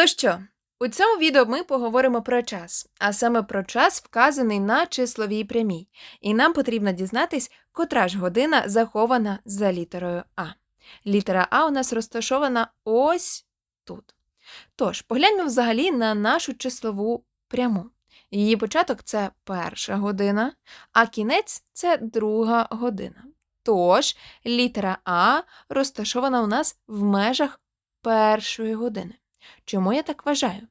То що, у цьому відео ми поговоримо про час, а саме про час, вказаний на числовій прямій, і нам потрібно дізнатись, котра ж година захована за літерою А. Літера А у нас розташована ось тут. Тож, погляньмо взагалі на нашу числову пряму. Її початок це перша година, а кінець це друга година. Тож, літера А розташована у нас в межах першої години. Чому я так вважаю?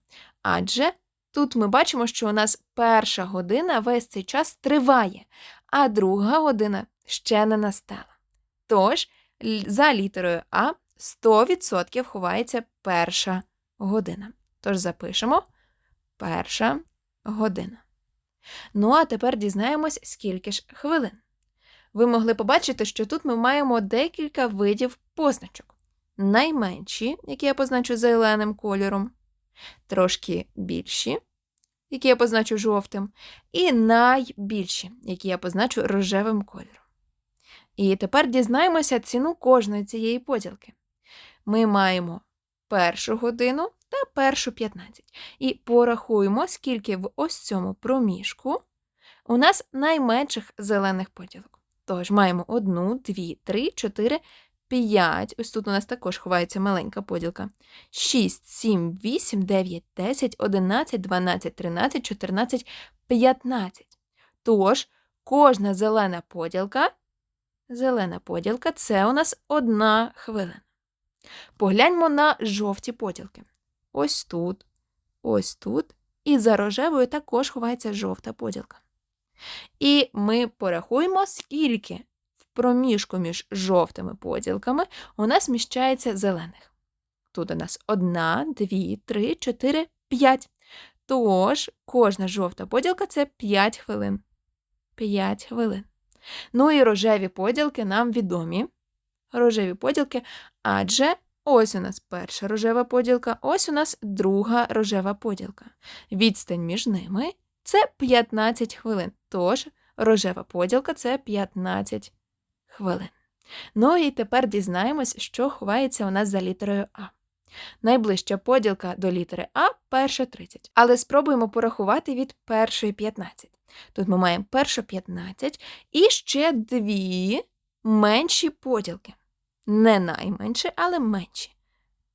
Адже тут ми бачимо, що у нас перша година весь цей час триває, а друга година ще не настала. Тож, за літерою А 100% ховається перша година. Тож запишемо перша година. Ну, а тепер дізнаємось, скільки ж хвилин. Ви могли побачити, що тут ми маємо декілька видів позначок. Найменші, які я позначу зеленим кольором, трошки більші, які я позначу жовтим, і найбільші, які я позначу рожевим кольором. І тепер дізнаємося ціну кожної цієї поділки. Ми маємо першу годину та першу 15. І порахуємо, скільки в ось цьому проміжку у нас найменших зелених поділок. Тож маємо 1, 2, 3, 4, 5. Ось тут у нас також ховається маленька поділка. 6, 7, 8, 9, 10, 11, 12, 13, 14, 15. Тож, кожна зелена поділка, зелена поділка це у нас одна хвилина. Погляньмо на жовті поділки. Ось тут, ось тут, і за рожевою також ховається жовта поділка. І ми порахуємо, скільки проміжку між жовтими поділками у нас міщається зелених. Тут у нас одна, дві, три, чотири, п'ять. Тож кожна жовта поділка це 5 хвилин. 5 хвилин. Ну і рожеві поділки нам відомі. Рожеві поділки, адже ось у нас перша рожева поділка, ось у нас друга рожева поділка. Відстань між ними це 15 хвилин. Тож рожева поділка це 15 хвилин. Ну і тепер дізнаємось, що ховається у нас за літерою А. Найближча поділка до літери А перша 30. Але спробуємо порахувати від першої 15. Тут ми маємо першу 15 і ще дві менші поділки. Не найменші, але менші.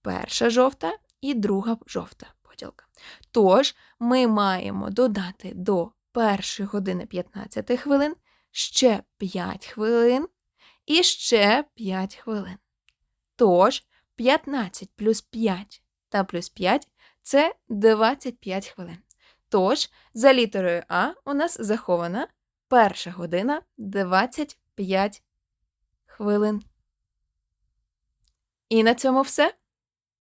Перша жовта і друга жовта поділка. Тож ми маємо додати до першої години 15 хвилин ще 5 хвилин і ще 5 хвилин. Тож 15 плюс 5 та плюс 5 це 25 хвилин. Тож, за літерою А у нас захована перша година 25 хвилин. І на цьому все.